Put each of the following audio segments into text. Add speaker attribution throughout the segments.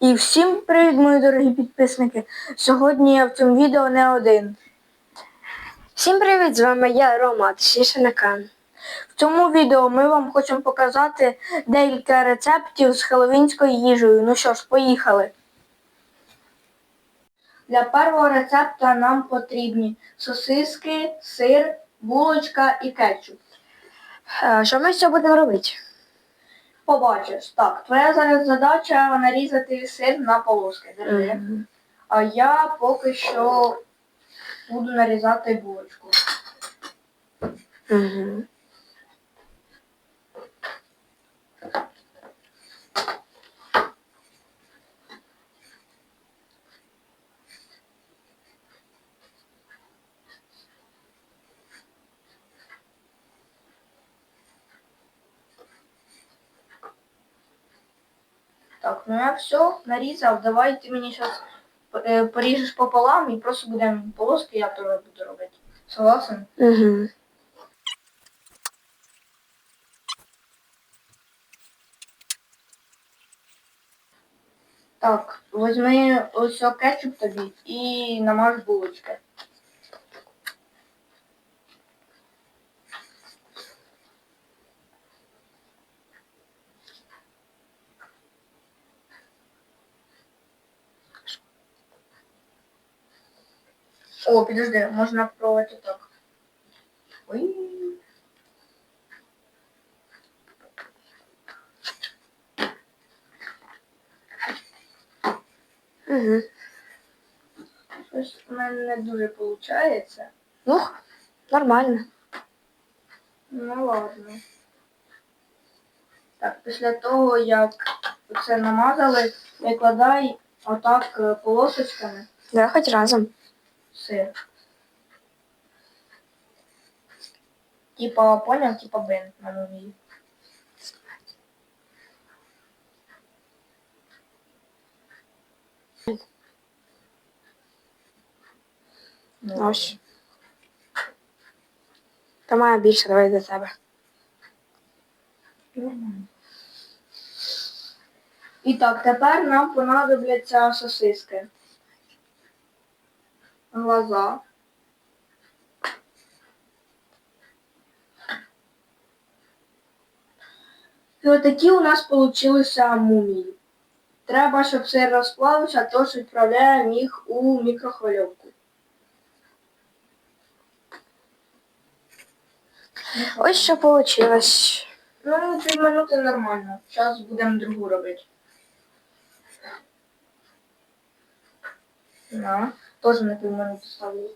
Speaker 1: І всім привіт, мої дорогі підписники. Сьогодні я в цьому відео не один.
Speaker 2: Всім привіт! З вами я Рома, а точніше Накан.
Speaker 1: В цьому відео ми вам хочемо показати декілька рецептів з хеловінською їжею. Ну що ж, поїхали. Для першого рецепта нам потрібні сосиски, сир, булочка і кетчуп.
Speaker 2: Е, Що ми сьогодні будемо робити?
Speaker 1: Побачиш. Так, твоя зараз задача нарізати сир на полоски. Держи. А я поки що буду нарізати булочку.
Speaker 2: Угу.
Speaker 1: Так, ну я все нарізав. Давай ти мені зараз поріжеш пополам і просто будемо полоски, я теж буду робити. Согласен?
Speaker 2: Угу.
Speaker 1: Так, візьми ось кетчуп тобі і намаж булочки. О, підожди, можна пробувати так. Ой.
Speaker 2: Угу.
Speaker 1: Щось у мене не дуже виходить.
Speaker 2: Ну, нормально.
Speaker 1: Ну ладно. Так, після того, як це намазали, викладай отак е, полосочками
Speaker 2: Давай хоч разом.
Speaker 1: Сир. Типа, поняв, типа бин на мумії. Ну,
Speaker 2: Ось. Та має більше, давай тебе.
Speaker 1: Нормально. І так, тепер нам понадобляться сосиски. Глаза. І отакі у нас получилися мумії. Треба, щоб все розплавився, тож відправляємо їх у мікрохвильовку.
Speaker 2: Ось що вийшло.
Speaker 1: Ну, три минути нормально. Зараз будемо другу робити. На, теж на пів минути ставлю.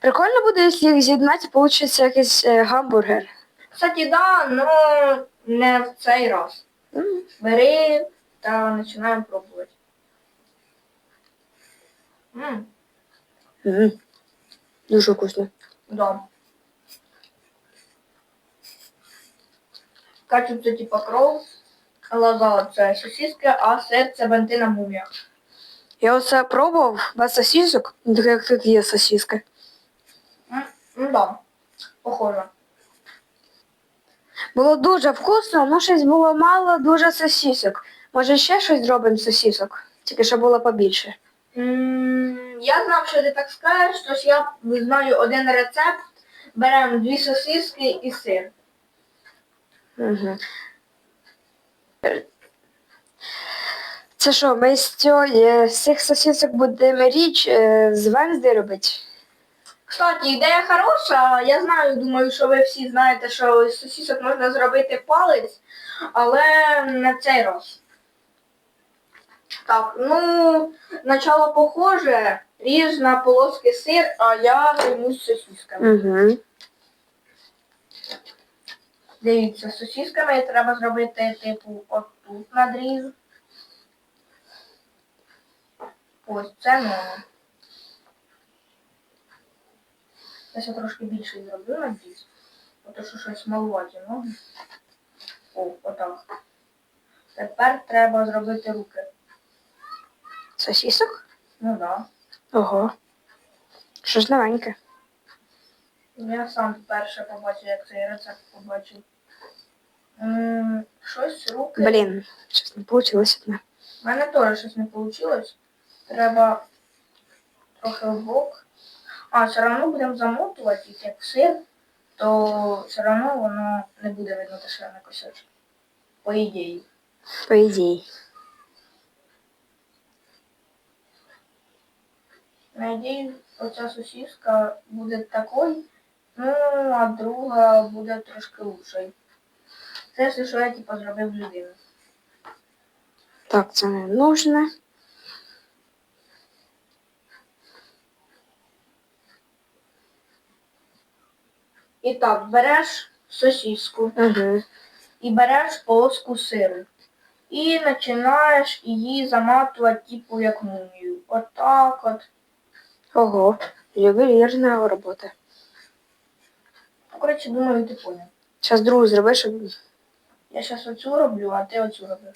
Speaker 2: Прикольно буде, якщо їх з'єднати, вийде якийсь е, гамбургер.
Speaker 1: Кстати, да, но не в цей раз.
Speaker 2: М.
Speaker 1: Бери та починаємо пробувати. М,
Speaker 2: Мгм. Дуже вкусно.
Speaker 1: да. Кетчуп це типа кров, лаза це сосиски, а сир це бенти на муміях.
Speaker 2: Я оце пробував без сосисок, ну, так як тут є сосиски.
Speaker 1: М, Ну да, похоже.
Speaker 2: Було дуже вкусно, але щось було мало дуже сосисок. Може ще щось зробимо з сосисок? Тільки щоб було побільше.
Speaker 1: М, Я знав, що ти так скажеш, тож я знаю один рецепт. Беремо дві сосиски і сир.
Speaker 2: Угу. Це що, ми з цього, е, з цих сосисок будемо річ е, з Венсди робити?
Speaker 1: Кстати, ідея хороша. Я знаю, думаю, що ви всі знаєте, що з сосисок можна зробити палець, але не цей раз. Так, ну, начало похоже, ріж на полоски сир, а я займусь сосисками.
Speaker 2: Угу.
Speaker 1: Дивіться, з сосисками треба зробити, типу, отут надріз. Ось це ну. Я ще трошки більше зроблю надріз. Ото що щось малуваті ноги. О, отак. Тепер треба зробити руки.
Speaker 2: Сосисок?
Speaker 1: Ну так. да.
Speaker 2: Ого. Щось новеньке.
Speaker 1: Я сам вперше побачив, як цей рецепт побачив. М, Щось руки.
Speaker 2: Блін, щось не вийшло.
Speaker 1: У мене теж щось не вийшло. Треба трохи вбок. А, все одно будемо замотувати їх як сир, то все одно воно не буде видно те, що я накосячу. По ідеї.
Speaker 2: По ідеї.
Speaker 1: На ідеї оця сосиска буде такою, ну, а друга буде трошки лучшою. Це все, що я типу, зробив людину.
Speaker 2: Так, це не нужно.
Speaker 1: І так, береш сосиску.
Speaker 2: Угу.
Speaker 1: і береш полоску сиру. І починаєш її заматувати, типу, як мумію. Отак от.
Speaker 2: Ого, ювелірна робота.
Speaker 1: Ну, коротше, думаю, ти поняв.
Speaker 2: Зараз другу зробиш, щоб
Speaker 1: Я зараз оцю роблю, а ти оцю роби.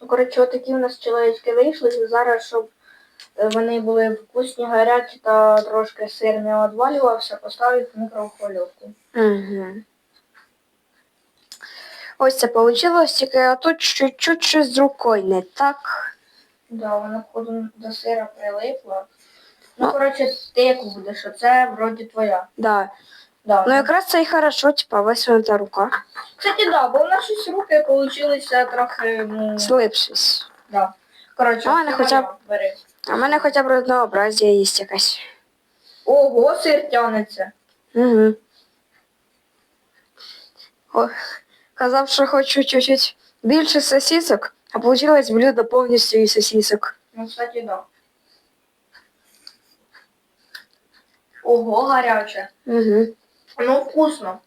Speaker 1: Ну, коротше, отакі у нас чоловічки вийшли, і зараз, щоб вони були вкусні, гарячі та трошки сир не відвалювався, поставив в мікрохвильовку.
Speaker 2: Угу. Ось це вийшло, тільки тут чуть-чуть щось з рукою не так.
Speaker 1: Да, воно походу до сира прилипло. Ну,
Speaker 2: Ну.
Speaker 1: коротше, ти яку будеш, а це вроді твоя.
Speaker 2: Да.
Speaker 1: Да.
Speaker 2: Ну якраз це і хорошо, типа висунута рука.
Speaker 1: Кстати, да, бо в нас щось руки получилися трохи, ну,
Speaker 2: Слипшись.
Speaker 1: да. Коротше,
Speaker 2: А
Speaker 1: це
Speaker 2: хоча б-
Speaker 1: моя, бери.
Speaker 2: А в мене хоча б однообразія є якась.
Speaker 1: Ого, сир тянеться.
Speaker 2: Угу. О, казав, що хочу чуть-чуть більше сосисок, а получилось блюдо повністю із сосисок.
Speaker 1: Ну, кстати, да. Ого, гаряче.
Speaker 2: Угу.
Speaker 1: Ну, вкусно.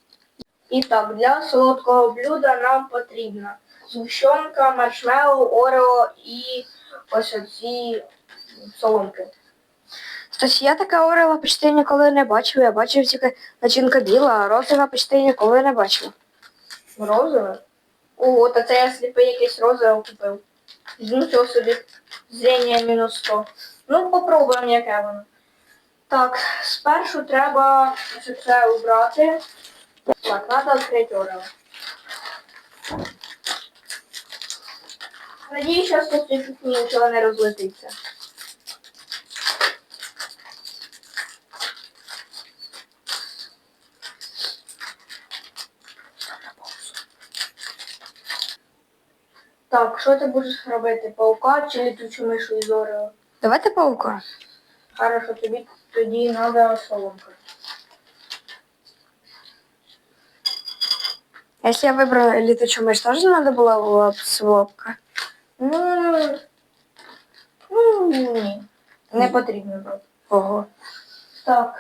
Speaker 1: І так, для солодкого блюда нам потрібна згущенка, маршмеллоу, орео і ось оці соломки.
Speaker 2: Кстати, я таке орела почти ніколи не бачив. Я бачив тільки начинка біла, а розова почти ніколи не бачив.
Speaker 1: Розове? Ого, та це я сліпий якийсь розове купив. Нічого собі. Зрення мінус 100. Ну, попробуємо, яке воно. Так, спершу треба все це убрати. Так, треба відкрити орео. Надіюсь, зараз тут нічого не розлетиться. Так, що ти будеш робити? Паука чи літучу мишу із орео?
Speaker 2: Давайте паука.
Speaker 1: Хорошо, тобі тоді треба соломка.
Speaker 2: Якщо я вибрала літучу миш, теж треба була лап- солодка?
Speaker 1: Ну, ну ні. Не потрібно було.
Speaker 2: Ого.
Speaker 1: Так.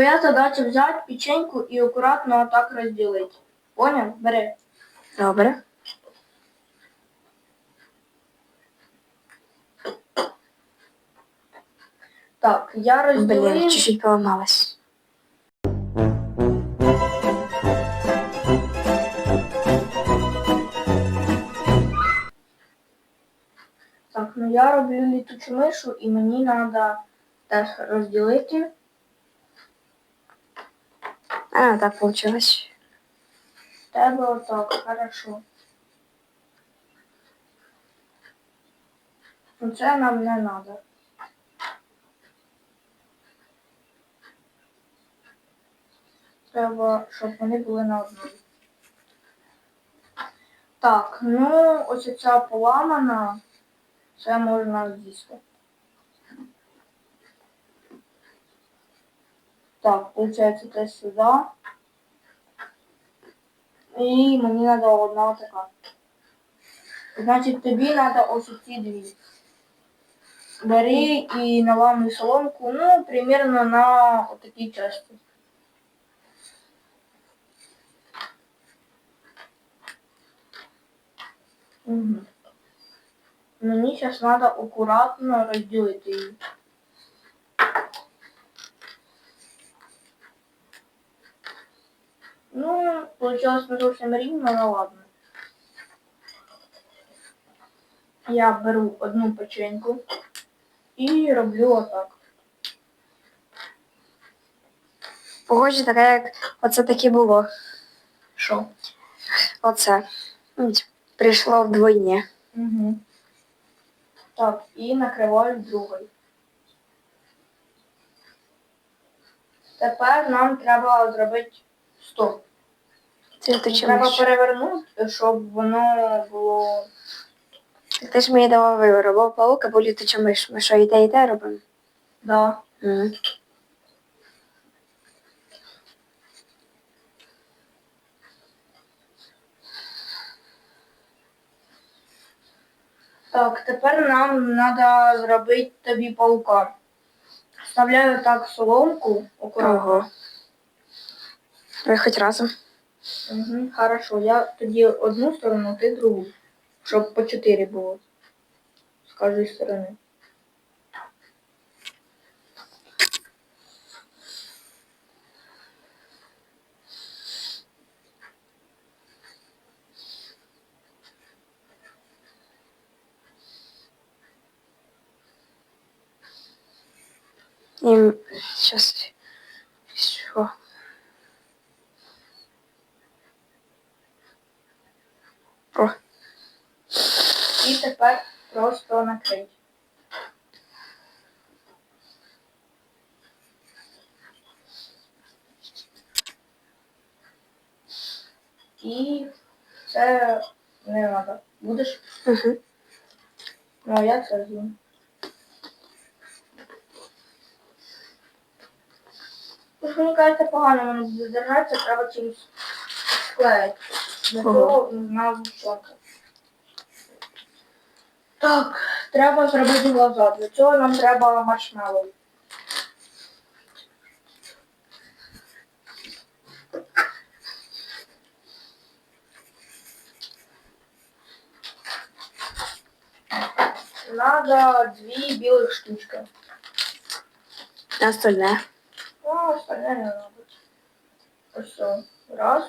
Speaker 1: Твоя задача взяти печеньку і акуратно отак розділити. Поняв? Бери.
Speaker 2: Добре.
Speaker 1: Так, я розділив.
Speaker 2: Блін, чуть-чуть поламалась.
Speaker 1: Так, ну я роблю літучу мишу і мені треба теж розділити.
Speaker 2: А, так получилось.
Speaker 1: В Тебе отак, хорошо. Ну це нам не треба. Треба, щоб вони були на одному. Так, ну ось ця поламана, це можна з'їсти. Так, виходить, це сюди. І мені треба одна така. Значить, тобі треба ось ці дві. Бери і наламуй соломку, ну, примерно на отакій часті. Угу. Мені зараз треба акуратно розділити її. Ну, получилось не зовсім рівно, але ладно. Я беру одну печеньку і роблю отак.
Speaker 2: Похоже, таке, як оце таки було.
Speaker 1: Що?
Speaker 2: Оце. Прийшло вдвойні.
Speaker 1: Угу. Так, і накриваю другий. Тепер нам треба зробити стоп.
Speaker 2: Ти, ти,
Speaker 1: Треба перевернути, щоб воно було.
Speaker 2: ти ж мені давав вибір, або паук, або літуча миш. Ми що, і те, і те робимо?
Speaker 1: Да.
Speaker 2: Мгм.
Speaker 1: Так, тепер нам треба зробити тобі паука. Вставляю так соломку акуратно.
Speaker 2: Ого. Хоч разом.
Speaker 1: Угу, хорошо, я тоді одну сторону, ти другу. Щоб по чотири було. З кожної сторони.
Speaker 2: І щас. Що? О,
Speaker 1: І тепер просто накрить. І це не треба. Будеш?
Speaker 2: угу.
Speaker 1: Ну, а я це з'їм. Тож мені кажеться, погано воно буде держатися, треба чимось склеїти. Цього на вущенка. Так, треба зробити глаза. Для цього нам треба маршмеллоу. Надо дві білих штучки.
Speaker 2: Остальне.
Speaker 1: Ну, остальне не надо. Ось все. Раз.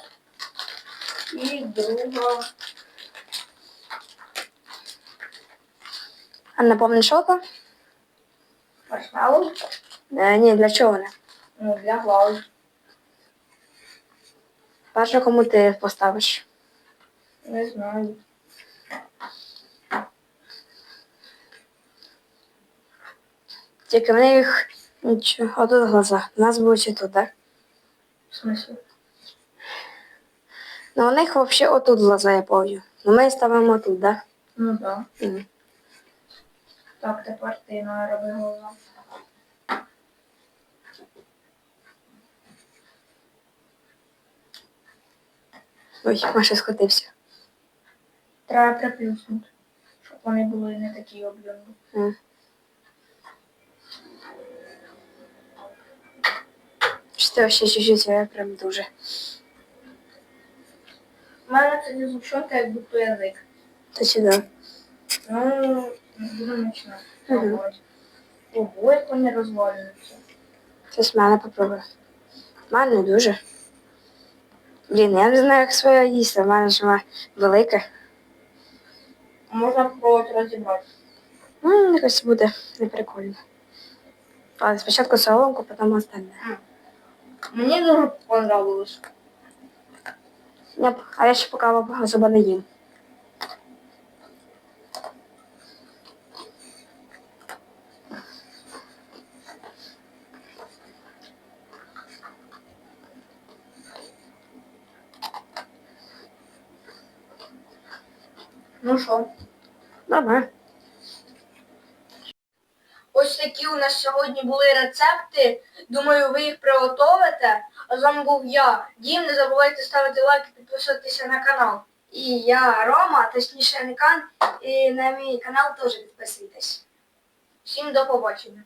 Speaker 1: І друга.
Speaker 2: А напомни, що там?
Speaker 1: Маршмеллоу.
Speaker 2: Е, ні, для чого вони?
Speaker 1: Ну, для глаз.
Speaker 2: Перше, кому ти поставиш.
Speaker 1: Не знаю.
Speaker 2: Тільки в них нічого. Отут глаза. У нас будуть тут, так?
Speaker 1: В смысле?
Speaker 2: Ну, у них взагалі отут глаза, я пам'ятаю. Ну, ми ставимо тут, так?
Speaker 1: Ну да.
Speaker 2: Мгм.
Speaker 1: Так, тепер ти нароби глаза.
Speaker 2: Ой, Маша схватився.
Speaker 1: Треба приплюснути. Щоб вони були не такі об'ємні.
Speaker 2: М. Що ти ще чуть-чуть, я прям дуже.
Speaker 1: У мене це не звучонка, як будто язик.
Speaker 2: Та чи да?
Speaker 1: Ну, будемо починати.
Speaker 2: Мгм.
Speaker 1: пробувати. Ого, як вони розвалюються.
Speaker 2: Це з мене попробуй. В мене не дуже. Блін, я не знаю, як своє їсти, в мене ж вона велике.
Speaker 1: Можна спробувати розібрати.
Speaker 2: Ну, якось буде неприкольно. Але спочатку соломку, потім остальне.
Speaker 1: Мені дуже понравилось.
Speaker 2: Ні, а я ще поки особо не їм.
Speaker 1: Ну що?
Speaker 2: Нормально.
Speaker 1: Ось такі у нас сьогодні були рецепти. Думаю, ви їх приготовите. З вами був я, Дім. Не забувайте ставити лайк і підписуватися на канал.
Speaker 2: І я Рома, точніше Анкан, і на мій канал теж підписуйтесь.
Speaker 1: Всім до побачення.